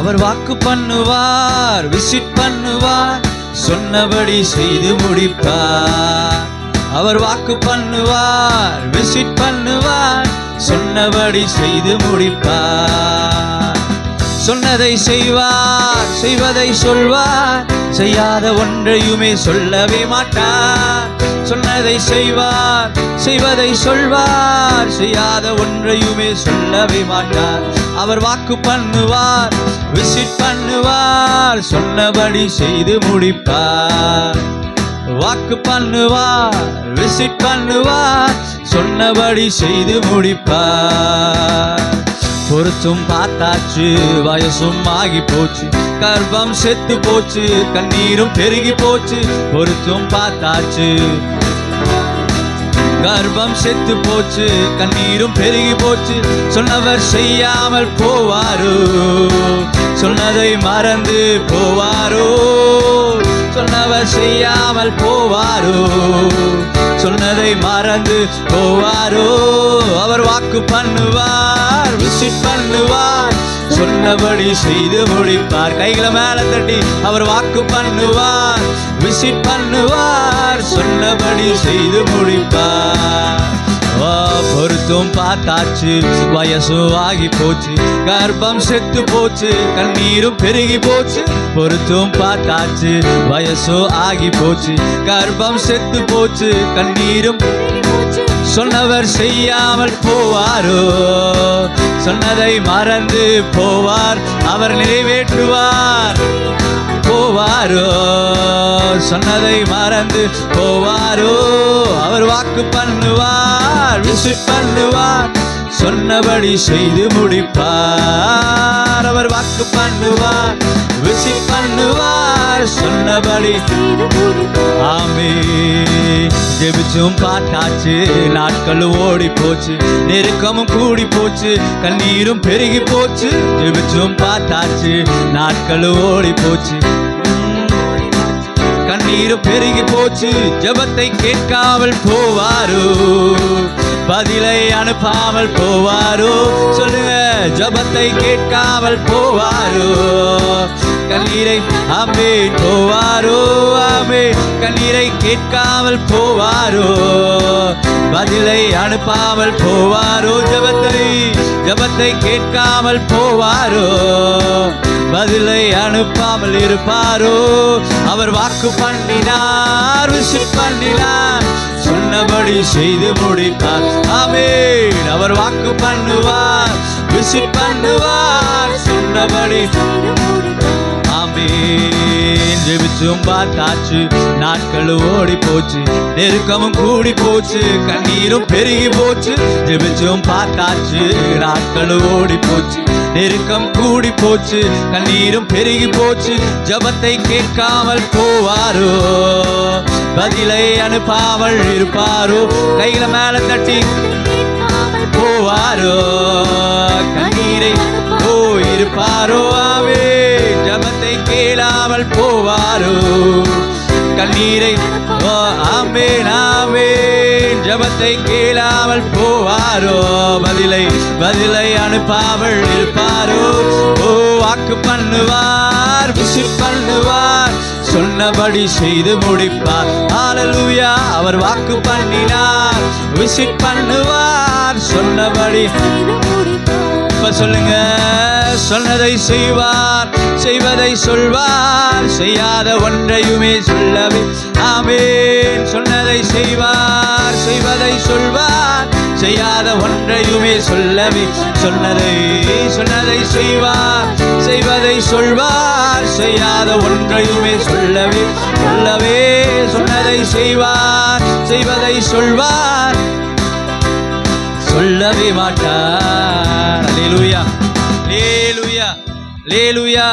அவர் வாக்கு பண்ணுவார் விசிட் பண்ணுவார் சொன்னபடி செய்து முடிப்பார். அவர் வாக்கு பண்ணுவார் விசிட் பண்ணுவார் சொன்னபடி செய்து முடிப்பார். சொன்னதை செய்வார் செய்வதை சொல்வார் செய்யாத ஒன்றையுமே சொல்லவே மாட்டார். சொன்னதை செய்வார் செய்வதை சொல்வார். செய்யாத ஒன்றையுமே சொல்லவே மாட்டார். அவர் வாக்கு பண்ணுவார் விசிட் பண்ணுவார். சொன்னபடி செய்து முடிப்பார். வாக்கு பண்ணுவார் விசிட் பண்ணுவார். சொன்னபடி செய்து முடிப்பார். பொருத்தும் பார்த்தாச்சு வயசும் ஆகி போச்சு. கர்ப்பம் செத்து போச்சு கண்ணீரும் பெருகி போச்சு. பொருத்தும் பார்த்தாச்சு. கர்ப்பம் செத்து போச்சு கண்ணீரும் பெருகி போச்சு. சொன்னவர் செய்யாமல் போவாரோ? சொன்னதை மறந்து போவாரோ? சொன்னவர் செய்யாமல் போவாரோ? சொன்னதை மறந்து போவாரோ? அவர் வாக்கு பண்ணுவார் விசிட் பண்ணுவார். சொன்னபடி செய்து முடிப்பார். கைகளை மேல தட்டி அவர் வாக்கு பண்ணுவார் விசிட் பண்ணுவார். சொன்னபடி செய்து முடிப்பார். பொருத்தும் பார்த்தாச்சு. வயசும் ஆகி போச்சு. கர்ப்பம் செத்து போச்சு. கண்ணீரும் பெருகி போச்சு. பொருத்தும் பார்த்தாச்சு. வயசும் ஆகி போச்சு. கர்ப்பம் செத்து போச்சு. கண்ணீரும் சொன்னவர் செய்யாமல் போவாரோ? சொன்னதை மறந்து போவார். அவர் நிறைவேற்றுவார். போவாரோ? சொன்னதை மறந்து போவாரோ? அவர் வாக்கு பண்ணுவார் விசிட் பண்ணுவார் சொன்னபடி செய்து முடிப்பார். அவர் வாக்கு பண்ணுவார் விசிட் பண்ணுவார் சொன்னபடி ஆமே ஜெபிச்சும் பார்த்தாச்சு நாட்கள் ஓடி போச்சு நெருக்கமும் கூடி போச்சு கண்ணீரும் பெருகி போச்சு ஜெபிச்சும் பார்த்தாச்சு நாட்கள் ஓடி போச்சு கண்ணீரும் பெருகி போச்சு. ஜபத்தை கேட்காமல் போவாரோ? பதிலை அனுப்பாமல் போவாரோ? சொல்லுங்க ஜபத்தை கேட்காமல் போவாரோ? கண்ணீரை ஆமே போவாரோ? ஆமே கண்ணீரை கேட்காமல் போவாரோ? பதிலை அனுப்பாமல் போவாரோ? ஜபத்தை ஜபத்தை கேட்காமல் போவாரோ? பதிலை அனுப்பாமல் இருப்பாரோ? அவர் வாக்கு பண்ணினார் விசிட் பண்ணினார். சொன்னபடி செய்து முடிப்பார். ஆமென். அவர் வாக்கு பண்ணுவார் விசிட் பண்ணுவார். சொன்னபடி ஆமென். ஜெபிச்சும் பார்த்தாச்சு. நாட்கள் ஓடி போச்சு. நெருக்கமும் கூடி போச்சு. கண்ணீரும் பெருகி போச்சு. ஜெபிச்சும் பார்த்தாச்சு. நாட்கள் ஓடி போச்சு. நெருக்கம் கூடி போச்சு. கண்ணீரும் பெருகி போச்சு. ஜபத்தை கேட்காமல் போவாரோ? பதிலை அனுப்பாமல் இருப்பாரோ? கையில மேல தட்டி போவாரோ? கண்ணீரை ஓ இருப்பாரோ கேளாமல் போவாரோ? கண்ணீரை ஓ ஆமேன் ஆமேன் ஜபத்தை கேளாமல் போவாரோ? பதிலை பதிலை அனுப்பாமல் இருப்பாரோ? ஓ வாக்கு பண்ணுவார் விசிட் பண்ணுவார். சொன்னபடி செய்து முடிப்பார். ஆலலூயா அவர் வாக்கு பண்ணினார். விசிட் பண்ணுவார் சொன்னபடி. இப்ப சொல்லுங்க. சொன்னதை செய்வார் செய்வதை சொல்வார் செய்யாத ஒன்றையுமே சொல்லவே. ஆமேன். சொன்னதை செய்வார் செய்வதை சொல்வார் செய்யாத ஒன்றையுமே சொல்லவே. சொன்னதை சொன்னதை செய்வார் செய்வதை சொல்வார் செய்யாத ஒன்றையுமே சொல்லவே. சொல்லவே. சொன்னதை செய்வார் செய்வதை சொல்வார். சொல்லவே மாட்டார். லேலுயா